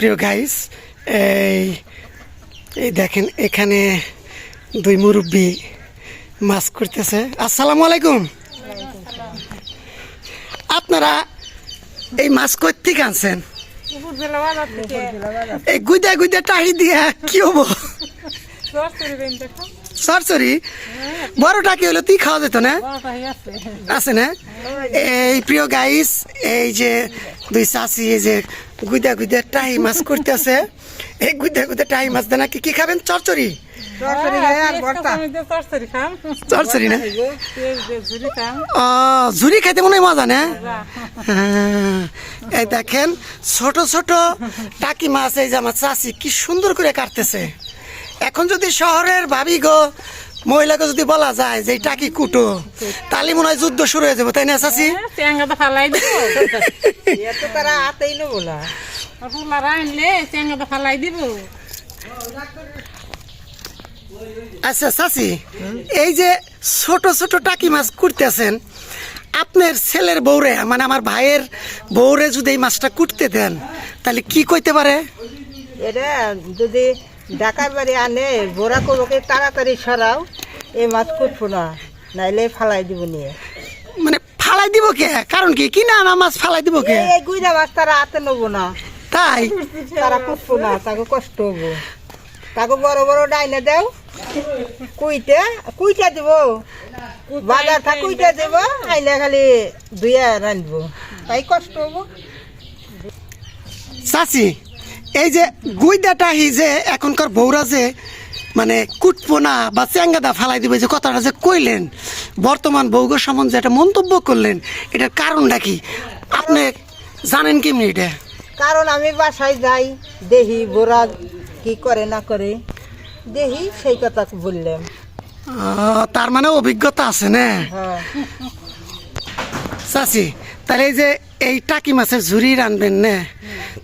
প্রিয় গাইস এই এই দেখেন এখানে দুই মুরব্বী মাছ করতেছে। আসসালামু আলাইকুম। আপনারা এই মাছ করতে কানছেন এই গুদা গুদা টাহি দিয়া কি হব? সরসরি বড় টাকি হলো? তুই খাওয়া যেত না? আছে। না? এই প্রিয় গাইস এই যে দুই চাষি এই যে গুদা গুদা টাই মাছ করতেছে। এই গুদা গুদা টাই মাছ দেনা কি কি খাবেন? চরচরি চরচরি না? ও ঝুরি খাইতে মনে হয় মজা না? হ্যাঁ, এই দেখেন ছোট ছোট টাকি মাছ এই যে আমার চাষি কি সুন্দর করে কাটতেছে। এখন যদি শহরের ভাবি গো মহিলাকে যদি বলা যায় যে এই টাকি কুটো তাহলে মনে হয় যুদ্ধ শুরু হয়ে যাবে তাই না ফালাই দিব আচ্ছা চাষি এই যে ছোট ছোট টাকি মাছ কুটতেছেন আপনার ছেলের বউরে মানে আমার ভাইয়ের বউরে যদি এই মাছটা কুটতে দেন তাহলে কি কইতে পারে? এটা যদি ঢাকার বাড়ি আনে বোরা করব তাড়াতাড়ি সরাও এই মাছ কুটবো না নাইলে ফালাই দিব নিয়ে। মানে ফালাই দিব কে? কারণ কি? কিনা আনা মাছ ফালাই দিব কে? এই গুইরা মাছ তারা হাতে নেব না। তাই? তারা কুটবো না তাকে কষ্ট হব। তাকে বড় বড় ডাইনে দেও কুইতে কুইটা দিব। বাজার থা কুইটা দেব আইলে খালি দুইয়া রাঁধবো তাই কষ্ট হব। চাচি এই যে গুইদাটাহি যে এখনকার বউরা যে মানে কুটপোনা বা চেঙ্গাদা ফালাই দিবে যে কথাটা যে কইলেন বর্তমান বৌগ সম্বন্ধে একটা মন্তব্য করলেন এটার কারণটা কি? আপনি জানেন কেমনি এটা? কারণ আমি বাসায় যাই দেহি বোরা কি করে না করে দেহি সেই কথা বললাম তার মানে অভিজ্ঞতা আছে না? হ্যাঁ। চাচি তাহলে এই যে এই টাকি মাছের ঝুড়ি রানবেন না?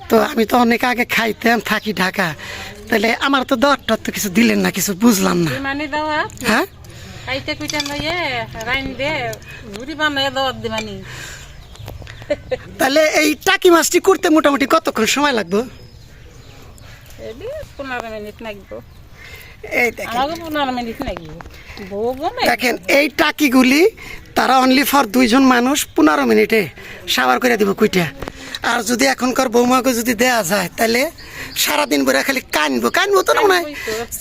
তো আমি তো অনেক আগে খাইতাম থাকি ঢাকা। তাহলে আমার তো দরটা তো কিছু দিলেন না কিছু বুঝলাম না। মানে হ্যাঁ? তাহলে এই টাকি মাছটি করতে মোটামুটি কতক্ষণ সময় লাগবে? পনেরো মিনিট লাগবো। এই পনেরো মিনিট লাগবে। দেখেন এই টাকিগুলি তারা অনলি ফর দুইজন মানুষ পনেরো মিনিটে সাবার করে দিব কুইটা। আর যদি এখনকার বৌমাকে যদি দেয়া যায় তাহলে সারাদিন বলে খালি কানবো। কানবো তো মনে হয়?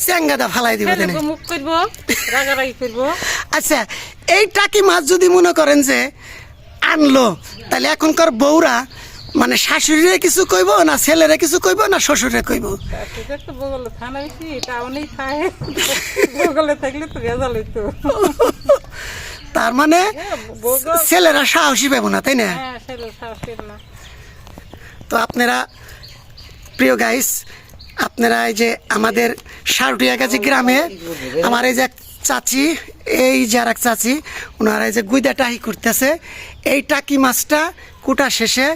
চেঙ্গাদা ফালাই দিব মুখ করব আচ্ছা এই টাকি মাছ যদি মনে করেন যে আনলো তাহলে এখনকার বউরা মানে শাশুড়িরে কিছু কইব না ছেলেরে কিছু কইব না শ্বশুরে কইব? থাকলে তো তার মানে ছেলেরা সাহসী পাবো না তাই না? হ্যাঁ না। তো আপনারা প্রিয় গাইস আপনারা এই যে আমাদের সারুটিয়াগাছি গ্রামে আমার এই যে এক চাচি এই যে আর এক চাচি ওনারা এই যে গুইদা টাহি করতেছে এই টাকি মাছটা কুটা শেষে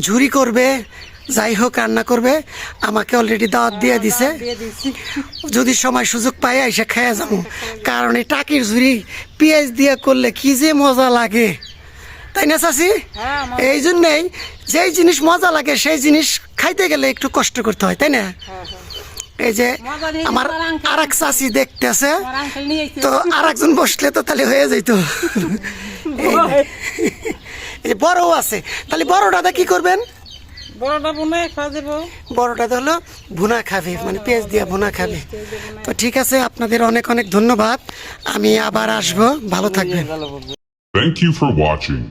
ঝুরি করবে যাই হোক রান্না করবে। আমাকে অলরেডি দাওয়াত দিয়ে দিছে। যদি সময় সুযোগ পাই এসে খেয়ে যাব। কারণ এই টাকির ঝুড়ি পেঁয়াজ দিয়ে করলে কি যে মজা লাগে। তাই না চাচি? হ্যাঁ এই জন্যেই যেই জিনিস মজা লাগে সেই জিনিস খাইতে গেলে একটু কষ্ট করতে হয় তাই না? এই যে আমার আর এক চাষি দেখতেছে তো আর একজন বসলে তো তাহলে হয়ে যেত বড়ও আছে। তাহলে বড়টাতে কি করবেন? বড়টা বোনে খাওয়া দেবো। বড়টা হলো ভুনা খাবে মানে পেঁয়াজ দিয়ে ভুনা খাবে। তো ঠিক আছে আপনাদের অনেক অনেক ধন্যবাদ। আমি আবার আসব ভালো থাকবেন। Thank you for watching.